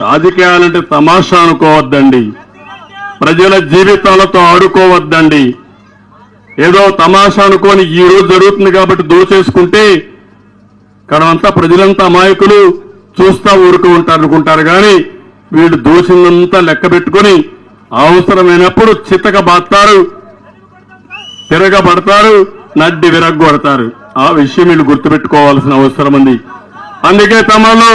రాజకీయాలంటే తమాషా అనుకోవద్దండి. ప్రజల జీవితాలతో ఆడుకోవద్దండి. ఏదో తమాషా అనుకోని ఈ రోజు జరుగుతుంది కాబట్టి దోచేసుకుంటే ఇక్కడంతా ప్రజలంతా అమాయకులు చూస్తా ఊరుకు ఉంటారు అనుకుంటారు కానీ వీళ్ళు దోషిందంతా లెక్క పెట్టుకుని అవసరమైనప్పుడు చితక బాస్తారు తిరగబడతారు నడ్డి విరగ్గొడతారు. ఆ విషయం వీళ్ళు గుర్తుపెట్టుకోవాల్సిన అవసరం ఉంది. అందుకే తమలో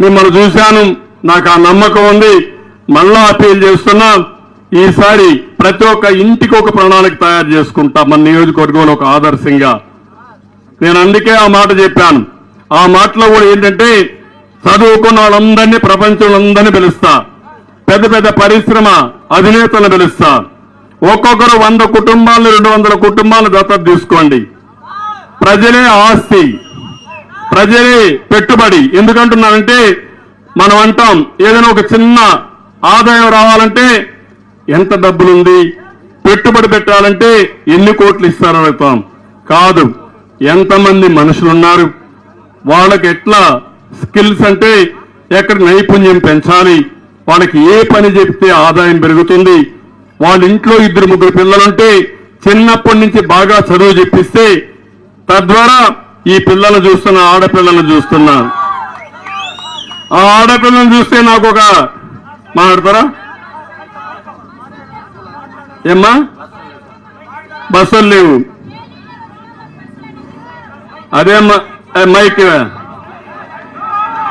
మిమ్మల్ని చూశాను. నాకు ఆ నమ్మకం ఉంది. మళ్ళా అప్పీల్ చేస్తున్నా. ఈసారి ప్రతి ఒక్క ఇంటికి ఒక ప్రణాళిక తయారు చేసుకుంటా మన నియోజకవర్గంలో ఒక ఆదర్శంగా. నేను అందుకే ఆ మాట చెప్పాను. ఆ మాటలో కూడా ఏంటంటే చదువుకున్న వాళ్ళందరినీ ప్రపంచంలో పిలుస్తా. పెద్ద పెద్ద పరిశ్రమ అధినేతలను పిలుస్తా. ఒక్కొక్కరు వంద కుటుంబాలను రెండు వందల కుటుంబాలను దత్తత తీసుకోండి. ప్రజలే ఆస్తి. ప్రజలే పెట్టుబడి. ఎందుకంటున్నానంటే మనం అంటాం ఏదైనా ఒక చిన్న ఆదాయం రావాలంటే ఎంత డబ్బులుంది? పెట్టుబడి పెట్టాలంటే ఎన్ని కోట్లు ఇస్తారని అడుగుతాం కాదు ఎంతమంది మనుషులున్నారు? వాళ్ళకి ఎట్లా స్కిల్స్ అంటే ఎక్కడ నైపుణ్యం పెంచాలి? వాళ్ళకి ఏ పని చెప్తే ఆదాయం పెరుగుతుంది? వాళ్ళ ఇంట్లో ఇద్దరు ముగ్గురు పిల్లలుంటే చిన్నప్పటి నుంచి బాగా చదువు చెప్పిస్తే తద్వారా ఈ పిల్లలు చూస్తున్న ఆడపిల్లలను చూస్తున్నా. ఆ ఆడపిల్లను చూస్తే నాకు ఒక మాట్లాడతారా? ఏమ్మా? బస్సులు లేవు. అదే అమ్మా మైక్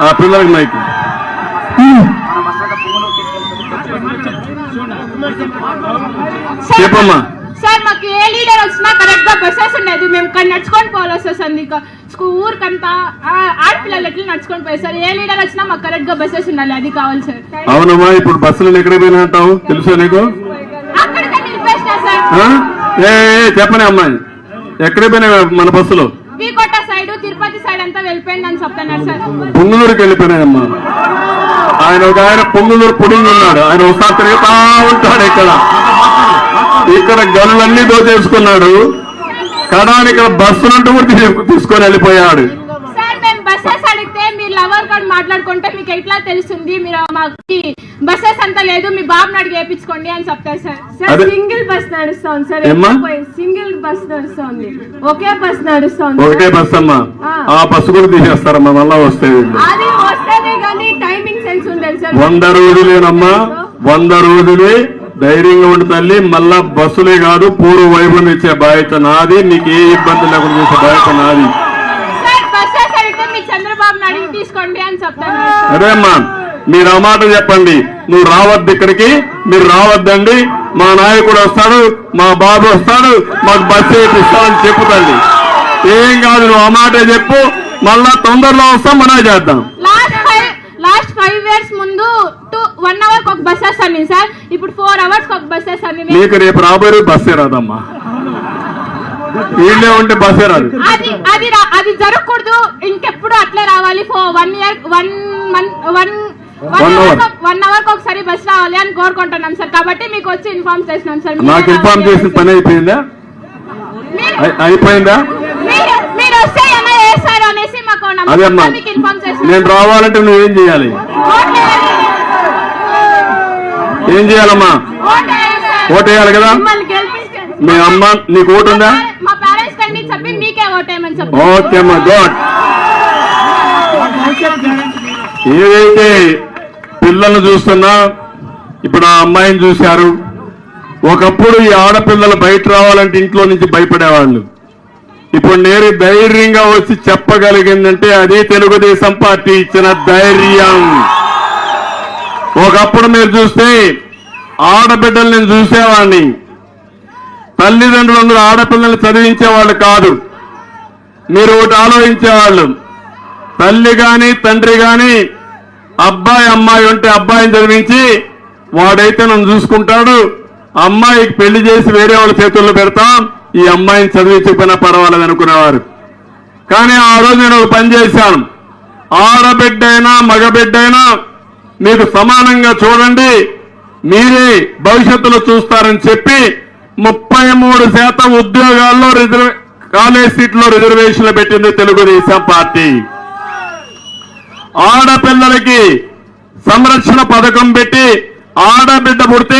ఆ పిల్లలకి మైక్ చెప్పమ్మా. సార్ మాకు ఏ లీడర్ వచ్చినా కరెక్ట్గా బస్సెస్ ఉండేది మేము నడుచుకొని పోవాల్సి వస్తుంది ఇంకా ఊరికంతా ఎట్లా నడుచుకొని పోయి సార్ ఏ లీడర్ వచ్చినా మాకు కరెక్ట్గా బస్సెస్ ఉండాలి అది కావాలి సార్. అవునమ్మా ఇప్పుడు బస్సులు ఎక్కడ పోయినా అంటావు? తెలుసా నీకు? చెప్పనే అమ్మాయి. ఎక్కడ పోయినా మన బస్సులు వీకోట సైడ్ తిరుపతి సైడ్ అంతా వెళ్ళిపోయింది అని చెప్తున్నారు సార్. పొంగులూరుకి వెళ్ళిపోయినాయమ్మా. ఆయన ఒక ఆయన పొంగులూరు పుడింగ్ ఉన్నాడు. ఆయన ఒకసారి తిరుగుతా ఉంటాడు ఇక్కడ. ఇక్కడ గనులన్నీ దోచేసుకున్నాడు. కడాని ఇక్కడ బస్సులంటూ కూడా తీసుకొని వెళ్ళిపోయాడు. బస్సెస్ అడిగితే మీరు లవర్ కార్డ్ మాట్లాడుకుంటే మీకు ఎట్లా తెలుస్తుంది మీరు మాకు బస్సెస్ అంతా లేదు మీ బాబుని అడిగి వేయించుకోండి అని చెప్తారు sir. Sir single bus sir. Single bus నడుస్తోంది. ఒకే బస్ నడుస్తోంది ఒకటే బస్ అమ్మా? ఆ. బస్సు కూడా తీసేస్తారమ్మా మళ్ళా వస్తే వీళ్ళు. అది వస్తేనే కానీ టైమింగ్ సెన్స్ ఉండదు సార్. వంద రోజులేనమ్మా వంద రోజులే ధైర్యంగా ఉండి తల్లి మళ్ళా బస్సులే కాదు పూర్వ వైభవం ఇచ్చే బాధ్యత నాది నీకు ఏ ఇబ్బంది లేకుండా చేసే బాధ్యత నాది. అదే అమ్మా మీరు ఆ మాట చెప్పండి. నువ్వు రావద్దు ఇక్కడికి మీరు రావద్దండి. మా నాయకుడు వస్తాడు మా బాబు వస్తాడు మాకు బస్సు ఇస్తాడని చెప్పుతండి ఏం కాదు నువ్వు ఆ మాటే చెప్పు. మళ్ళా తొందరలో వస్తాం మనం చేద్దాం. లాస్ట్ ఫైవ్ ఇయర్స్ ముందు వన్ అవర్ ఒక బస్సెస్ అండి సార్. ఇప్పుడు ఫోర్ అవర్స్ ఒక బస్సెస్ అండి నీకు రేపు రాబోయే బస్సే రాదమ్మా. వీళ్ళే ఉంటే బస్సే రాదు. అది అది రా- అది జరగకూడదు. ఇంకెప్పుడు అట్లే రావాలి. Four one year one month one One hour. One hour ఒకసారి బస్ రావాలి అని కోరుకుంటున్నాం సార్. కాబట్టి మీకు వచ్చి ఇన్ఫార్మ్ చేసినాం సార్. మీరే నాకు ఇన్ఫార్మ్ రావాలి. చేసిన పని అయిపోయిందా? మీరు- అయి- అయిపోయిందా? మీరు మీరు వస్తే ఏమైనా చేస్తారు అనేసి మాకు అదే అమ్మా నమ్మకం మీకు ఇన్ఫార్మ్ చేసినాం నేను రావాలంటే నువ్వేం చేయాలి. ఏం చేయాలమ్మా? ఓట్లేయండి సార్. ఓటు వేయాలి కదా మీ అమ్మ నీకు ఓటు ఉందా? ఓకే అమ్మా గుడ్. ఏదైతే పిల్లల్ని చూస్తున్నా ఇప్పుడు ఆ అమ్మాయిని చూశారు. ఒకప్పుడు ఈ ఆడపిల్లలు బయట రావాలంటే ఇంట్లో నుంచి భయపడేవాళ్ళు. ఇప్పుడు నేరు ధైర్యంగా వచ్చి చెప్పగలిగిందంటే అది తెలుగుదేశం పార్టీ ఇచ్చిన ధైర్యం. ఒకప్పుడు మీరు చూస్తే ఆడబిడ్డలు నేను చూసేవాడిని. తల్లిదండ్రులందరూ ఆడపిల్లల్ని చదివించేవాళ్ళు కాదు. మీరు ఒకటి ఆలోచించేవాళ్ళు తల్లి కానీ తండ్రి కానీ అబ్బాయి అమ్మాయి ఉంటే అబ్బాయిని చదివించి వాడైతే నన్ను చూసుకుంటాడు. అమ్మాయికి పెళ్ళి చేసి వేరే వాళ్ళ చేతుల్లో పెడతాం ఈ అమ్మాయిని చదివించకపోయినా పర్వాలేదు అనుకునేవారు. కానీ ఆ రోజు నేను ఒక పని చేశాను. ఆడబిడ్డైనా మగబిడ్డైనా మీకు సమానంగా చూడండి. మీరే భవిష్యత్తులో చూస్తారని చెప్పి ముప్పై మూడు శాతం ఉద్యోగాల్లో రిజర్వ్ కాలేజ్ సీట్లో రిజర్వేషన్లు పెట్టింది తెలుగుదేశం పార్టీ. ఆడపిల్లలకి సంరక్షణ పథకం పెట్టి ఆడబిడ్డ పుడితే